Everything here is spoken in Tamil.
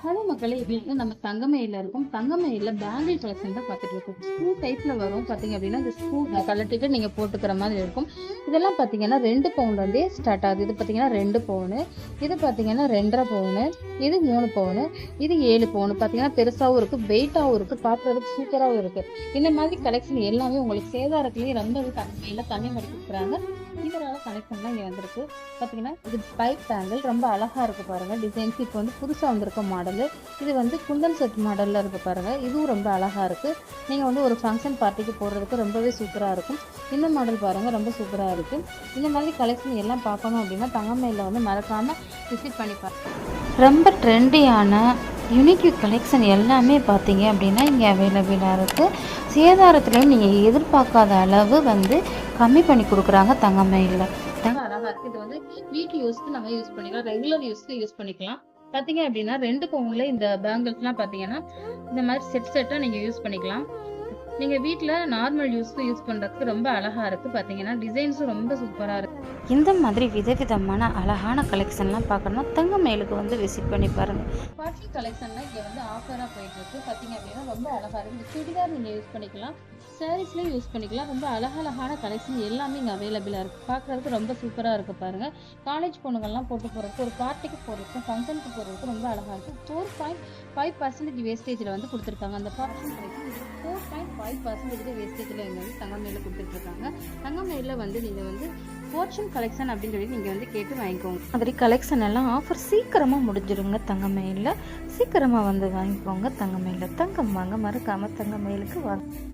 ஹலோ மக்களே இது வந்து நம்ம தங்கமயில இருக்கும். தங்கமயில பேங்கிள் கலெக்ஷன் தான் பார்த்துட்டு இருக்கோம். ஸ்க்ரூ டைப்ல வரும். பார்த்தீங்க அப்படின்னா இந்த ஸ்க்ரூ கலட்டிட்டு நீங்க போட்டுக்கிற மாதிரி இருக்கும். இதெல்லாம் பார்த்தீங்கன்னா ரெண்டு பவுன்ல இருந்தே ஸ்டார்ட் ஆகுது. இது பார்த்தீங்கன்னா ரெண்டு பவுனு இது பார்த்தீங்கன்னா ரெண்டரை பவுனு இது மூணு பவுனு இது ஏழு பவுனு பார்த்தீங்கன்னா பெருசாகவும் இருக்கு வெயிட்டாகவும் இருக்கு பார்க்கறதுக்கு சூப்பராகவும் இருக்கு. இந்த மாதிரி கலெக்ஷன் எல்லாமே உங்களுக்கு சேதாரத்துலேயும் ரொம்ப தங்கமையில தனி மடிக்கிறாங்க கொடுக்குறாங்க. இதனால கலெக்ஷன்லாம் இங்கே வந்திருக்கு. பார்த்தீங்கன்னா இது பைப் பேங்கிள் ரொம்ப அழகா இருக்கு பாருங்க. டிசைன்ஸ் இப்போ வந்து புதுசாக வந்திருக்க மாடலு இது வந்து குந்தன் செட் மாடலில் இருக்குது பாருங்கள் இதுவும் ரொம்ப அழகாக இருக்குது நீங்கள் வந்து ஒரு ஃபங்க்ஷன் பார்ட்டிக்கு போடுறதுக்கு ரொம்பவே சூப்பராக இருக்கும். இந்த மாடல் பாருங்க ரொம்ப சூப்பராக இருக்குது இந்த மாதிரி கலெக்ஷன் எல்லாம் பார்க்கணும் அப்படின்னா தங்கமயில வந்து மறக்காமல் விசிட் பண்ணி பாருங்க. ரொம்ப ட்ரெண்டியான யூனிக் கலெக்ஷன் எல்லாமே பார்த்தீங்க அப்படின்னா இங்கே அவைலபிளாக இருக்குது சேதாரத்துலேயும் நீங்கள் எதிர்பார்க்காத அளவு வந்து கம்மி பண்ணி கொடுக்குறாங்க தங்கமயிலில் தங்க அழகாக இருக்குது இது வந்து வீட்டு யூஸ்க்கு நம்ம யூஸ் பண்ணிக்கலாம். ரெகுலர் யூஸ்க்கு யூஸ் பண்ணிக்கலாம். பாத்தீங்க அப்படின்னா ரெண்டு பவுன்ல இந்த பேங்கிள்ஸ்லாம் பாத்தீங்கன்னா இந்த மாதிரி செட் செட்டா நீங்க யூஸ் பண்ணிக்கலாம். நீங்க வீட்ல நார்மல் யூஸ்க்கு யூஸ் பண்றதுக்கு ரொம்ப அழகா இருக்கு. பாத்தீங்கன்னா டிசைன்ஸும் ரொம்ப சூப்பரா இருக்கு. இந்த மாதிரி விதவிதமான அழகான கலெக்ஷன்லாம் பார்க்கணும்னா தங்கமயிலுக்கு வந்து விசிட் பண்ணி பாருங்கள் பார்ட்டி கலெக்ஷன்லாம் இங்க வந்து ஆஃபரா போயிட்டு இருக்கு. பாத்தீங்க அப்படின்னா ரொம்ப அழகா இருக்கு. இந்த சுடிதார் நீங்க யூஸ் பண்ணிக்கலாம். சாரீஸ்லயும் யூஸ் பண்ணிக்கலாம். ரொம்ப அழகழகான கலெக்ஷன் எல்லாமே இங்க அவைலபிளா இருக்கு. பார்க்கறதுக்கு ரொம்ப சூப்பரா இருக்கு பாருங்க. காலேஜ் பொண்ணுங்கள்லாம் போட்டு போறதுக்கு ஒரு பார்ட்டிக்கு போறதுக்கு ஃபங்க்ஷனுக்கு போறதுக்கு ரொம்ப அழகா இருக்கு. ஃபோர் பாயிண்ட் ஃபைவ் பர்சன்டேஜ் வேஸ்டேஜில் வந்து கொடுத்துருக்காங்க. அந்த party four point five percentage வேஸ்டேஜில் இங்கே வந்து தங்கமயில கொடுத்துட்ருக்காங்க. தங்கம் தங்கமயில வந்து நீங்கள் வந்து ஃபோர்ச்சூன் கலெக்ஷன் அப்படின்னு சொல்லி நீங்கள் வந்து கேட்டு வாங்கிக்கோங்க. மாதிரி கலெக்ஷன் எல்லாம் ஆஃபர் சீக்கிரமாக முடிஞ்சிருங்க தங்கமயிலில் சீக்கிரமாக வந்து வாங்கிக்கோங்க தங்கமயிலில் தங்கம் வாங்க மறக்காமல் தங்கமயிலுக்கு வாங்க.